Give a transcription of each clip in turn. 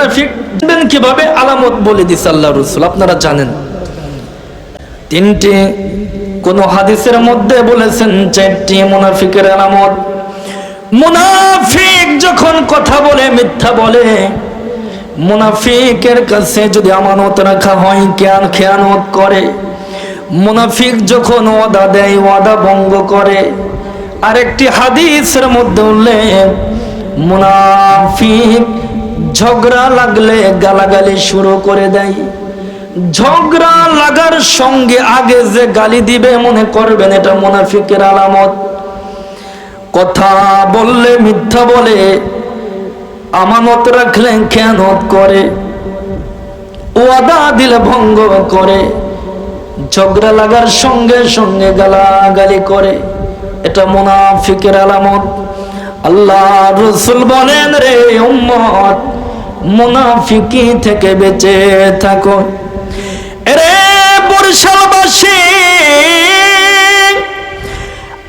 মুনাফিক কীভাবে? আলামত বলে দিছে আল্লাহ রসুল। আপনারা জানেন। তিনটি কোন হাদিসের মধ্যে বলেছেন, চারটি মুনাফিকের আলামত। মুনাফিক যখন কথা বলে, মিথ্যা বলে, মুনাফিকের কাছে যদি আমানত রাখা হয়, জ্ঞান খেয়ানত করে। মুনাফিক যখন ওয়াদা দেয়, ওয়াদা ভঙ্গ করে। আরেকটি হাদিসের মধ্যে উল্লেখ, মুনাফিক ঝগড়া লাগলে গালাগালি শুরু করে দেয়। ঝগড়া লাগার সঙ্গে আগে যে গালি দিবে মনে করবেন এটা মুনাফিকের আলামত। কথা বললে মিথ্যা বলে, আমানত রাখলে খেয়ানত করে, ওয়াদা দিলে ভঙ্গ করে, ঝগড়া লাগার সঙ্গে সঙ্গে গালাগালি করে, এটা মুনাফিকের আলামত। আল্লাহ রসুল বলেন রে উম্মত মুনাফিকি থেকে বেঁচে থাকো। রে বরিশালবাসী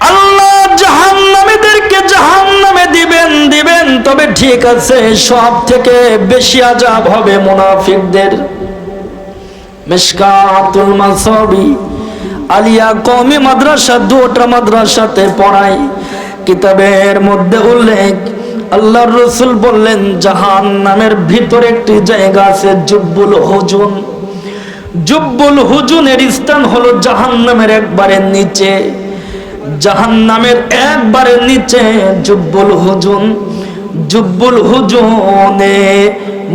আল্লাহ জাহান্নামীদেরকে জাহান্নামে দিবেন দিবেন, তবে ঠিক আছে, সব থেকে বেশি আজাব হবে মুনাফিকদের। মিশকাতুল মাসাবি, আলিয়া কমি মাদ্রাসা, দুটা মাদ্রাসাতে পড়াই কিতাবের মধ্যে উল্লেখ আল্লাহর রসুল বললেন, জাহান নামের ভিতরে একটি জায়গা আছে, জুব্বুল হুজুন। জুব্বুল হুজুনের স্থান হলো জাহান নামের একবারে নিচে। জাহান নামের একবারে নিচে জুব্বুল হুজুন। জুব্বুল হুজুনে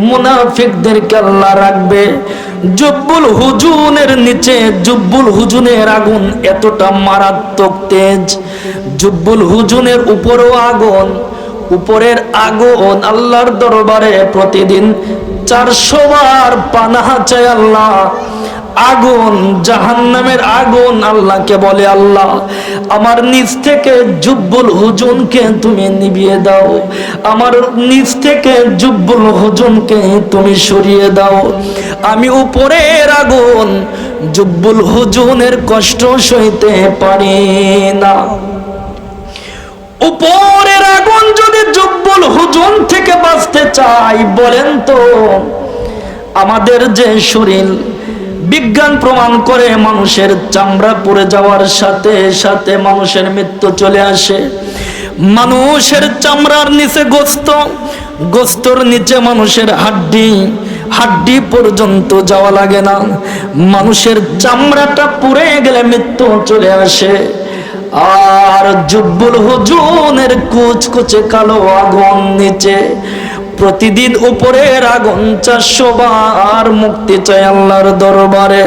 মুনাফিকদেরকে আল্লাহ রাখবে। জুব্বুল হুজুনের নিচে জুব্বুল হুজুনের আগুন এতটা মারাত্মক তেজ। জুব্বুল হুজুনের উপরও আগুন। উপরের আগুন আল্লাহর দরবারে প্রতিদিন চারশো বার পানাহা চায় আল্লাহ। আগুন, জাহান্নামের আগুন আল্লাহকে বলে আল্লাহ, আমার নিচ থেকে জুব্বুল হুজুনকে তুমি নিভিয়ে দাও। আমার নিচ থেকে জুব্বুল হুজুনকে তুমি সরিয়ে দাও। আমি উপরের আগুন জুব্বুল হুজুনের কষ্ট সইতে পারি না। যদি জুব্বুল হুজুন থেকে বাঁচতে চাই বলেন তো? আমাদের যে শরীর, বিজ্ঞান প্রমাণ করে মানুষের চামড়া পড়ে যাওয়ার সাথে সাথে মানুষের মৃত্যু চলে আসে। মানুষের চামড়ার নিচে গোস্ত, গোস্তর নিচে মানুষের হাড্ডি হাড্ডি পর্যন্ত যাওয়া লাগে না। মানুষের চামড়াটা পুড়ে গেলে মৃত্যু চলে আসে। আর জুব্বুল হুজুনের কুচকুচে কালো আগুন নিচে। প্রতিদিন উপরের আগুন চারশো বার মুক্তি চাই আল্লাহর দরবারে।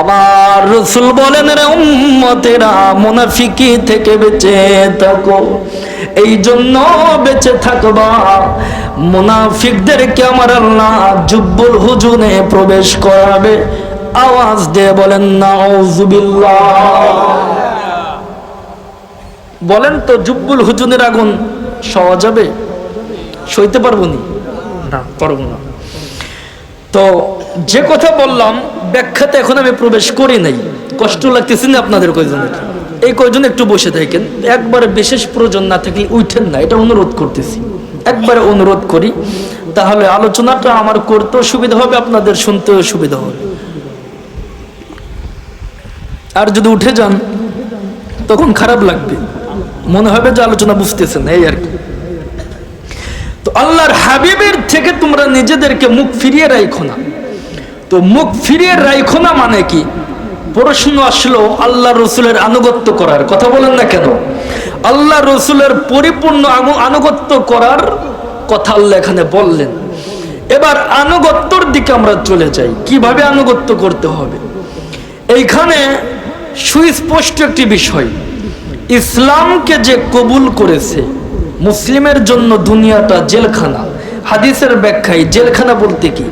আবার রসুল বলেন, রে উম্মতেরা, মুনাফিকি থেকে বেঁচে থাকো। এই জন্য বেঁচে থাকবা। মুনাফিকদেরকে আমার আল্লাহ জুব্বুল হুজুনে প্রবেশ করাবে। আওয়াজ দিয়ে বলেন না বলেন তো, জুব্বুল হুজুনের আগুন সওয়া যাবে? সইতে পারব নি? না, পারব না। তো যে কথা বললাম, ব্যাখ্যাতে এখন আমি প্রবেশ করি নাই। কষ্ট লাগতেছে না আপনাদের কয়জনের? এই কয়জন একটু বসে থাকেন। একবারে বিশেষ প্রয়োজন না থাকলে উঠেন না, এটা অনুরোধ করতেছি। একবারে অনুরোধ করি, তাহলে আলোচনাটা আমার করতেও সুবিধা হবে, আপনাদের শুনতেও সুবিধা হবে। আর যদি উঠে যান, তখন খারাপ লাগবে। মনে হবে যে আলোচনা বুঝতেছেন, এই আর কি। তো আল্লাহর হাবিবের থেকে তোমরা নিজেদেরকে মুখ ফিরিয়ে রাখো না। তো মুখ ফিরিয়ে রাখো না মানে কি? প্রশ্ন আসলো আল্লাহ রসুলের আনুগত্য করার, কথা বলেন না কেন? আল্লাহ রসুলের পরিপূর্ণ আনুগত্য করার কথা আল্লাহ এখানে বললেন। এবার আনুগত্যর দিকে আমরা চলে যাই, কীভাবে আনুগত্য করতে হবে? এইখানে সুস্পষ্ট একটি বিষয় ইসলামকে যে কবুল করেছে, মুসলিমের জন্য দুনিয়াটা জেলখানা। হাদিসের ব্যাখ্যায় জেলখানা বলতে কি?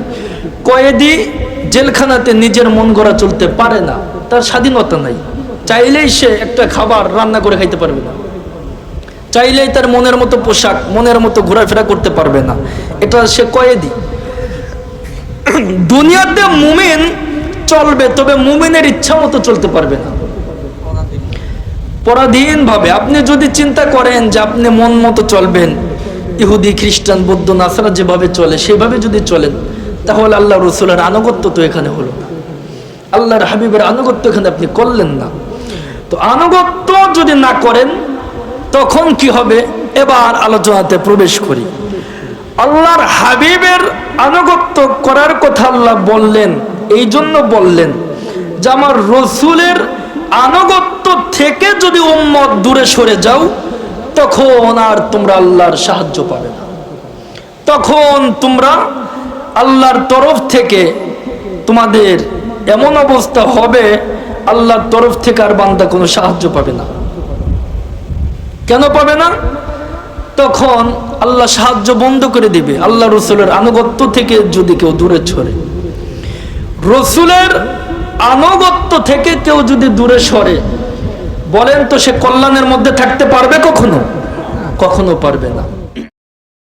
কয়েদি জেলখানাতে নিজের মন গড়া চলতে পারে না, তার স্বাধীনতা নাই। চাইলেই সে একটা খাবার রান্না করে খাইতে পারবে না। চাইলেই তার মনের মতো পোশাক, মনের মতো ঘোরাফেরা করতে পারবে না। এটা সে কয়েদি। দুনিয়াতে মুমিন চলবে, তবে মুমিনের ইচ্ছা মতো চলতে পারবে না। পরাধীন ভাবে আপনি যদি চিন্তা করেন যে আপনি মন মতো চলবেন, ইহুদি, খ্রিস্টান, বৌদ্ধ, নাসারা যেভাবে চলে, সেভাবে যদি চলেন, তাহলে আল্লাহ রসুলের আনুগত্য তো এখানে হলো না। আল্লাহর হাবিবের আনুগত্য এখানে আপনি করলেন না। তো আনুগত্য যদি না করেন, তখন কি হবে? এবার আলোচনাতে প্রবেশ করি। আল্লাহর হাবিবের আনুগত্য করার কথা আল্লাহ বললেন এই জন্য বললেন যে আমার রসুলের আনুগত্য থেকে যদি উম্মত দূরে সরে যাও, তখন আর তোমরা আল্লাহর সাহায্য পাবে না। তখন তোমরা আল্লাহর তরফ থেকে তোমাদের এমন অবস্থা হবে, আল্লাহর তরফ থেকে আর বান্দা কোনো সাহায্য পাবে না। কেন পাবে না? তখন আল্লাহ সাহায্য বন্ধ করে দিবে। আল্লাহ রসুলের আনুগত্য থেকে যদি কেউ দূরে ছড়ে রসুলের আনুগত্য থেকে কেউ যদি দূরে সরে, বলেন তো সে কল্যাণের মধ্যে থাকতে পারবে কখনো? কখনো পারবে না।